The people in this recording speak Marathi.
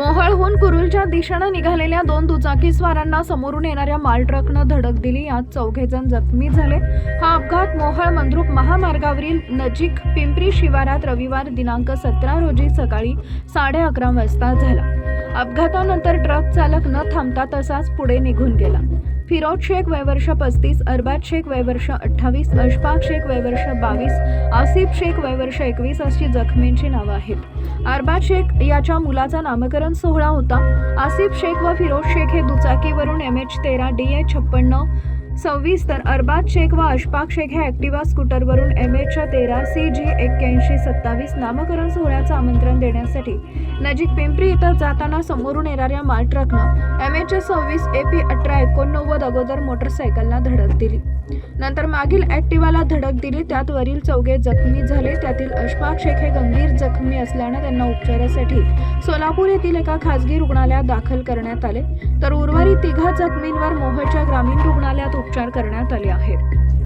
मोहळहून कुरुलच्या दिशेनं निघालेल्या दोन दुचाकीस्वारांना समोरून येणाऱ्या माल ट्रकनं धडक दिली. यात चौघे जण जखमी झाले. हा अपघात मोहळ मंद्रुप महामार्गावरील नजीक पिंपरी शिवारात रविवार दिनांक सतरा रोजी सकाळी साडे अकरा वाजता झाला. अपघातानंतर ट्रक चालक न थांबता तसाच पुढे निघून गेला. फिरोज शेख वयवर्ष पस्तीस अरबाज शेख वयवर्ष अठ्ठावीस अशफाक शेख वयवर्ष बावीस आसिफ शेख वयवर्ष एकवीस अशी जखमींची नावं आहेत. अरबाज शेख याच्या मुलाचा नामकरण सोहळा होता. आसिफ शेख व फिरोज शेख हे दुचाकीवरून एम एच तेरा डी ए छप्पन्न सव्वीस तर अरबाज शेख व अशफाक शेख हे ॲक्टिवा स्कूटरवरून एम एचच्या तेरा सी जी एक्क्याऐंशी सत्तावीस नामकरण सोहळ्याचं आमंत्रण देण्यासाठी नजीक पिंपरी इथं जाताना समोरून येणाऱ्या माल ट्रकनं एम एचच्या सव्वीस ए पी अठरा एकोणनव्वद अगोदर मोटरसायकलला धडक दिली. नंतर मागील ॲक्टिवाला धडक दिली त्यात वरील चौघे जखमी झाले त्यातील अशफाक शेख हे गंभीर जखमी असल्यानं त्यांना उपचारासाठी सोलापूर येथील एका खासगी रुग्णालयात दाखल करण्यात आले. तर उर्वरित तिघा जखमींवर मोहच्या ग्रामीण रुग्णालयात उपचार करण्यात आले आहेत.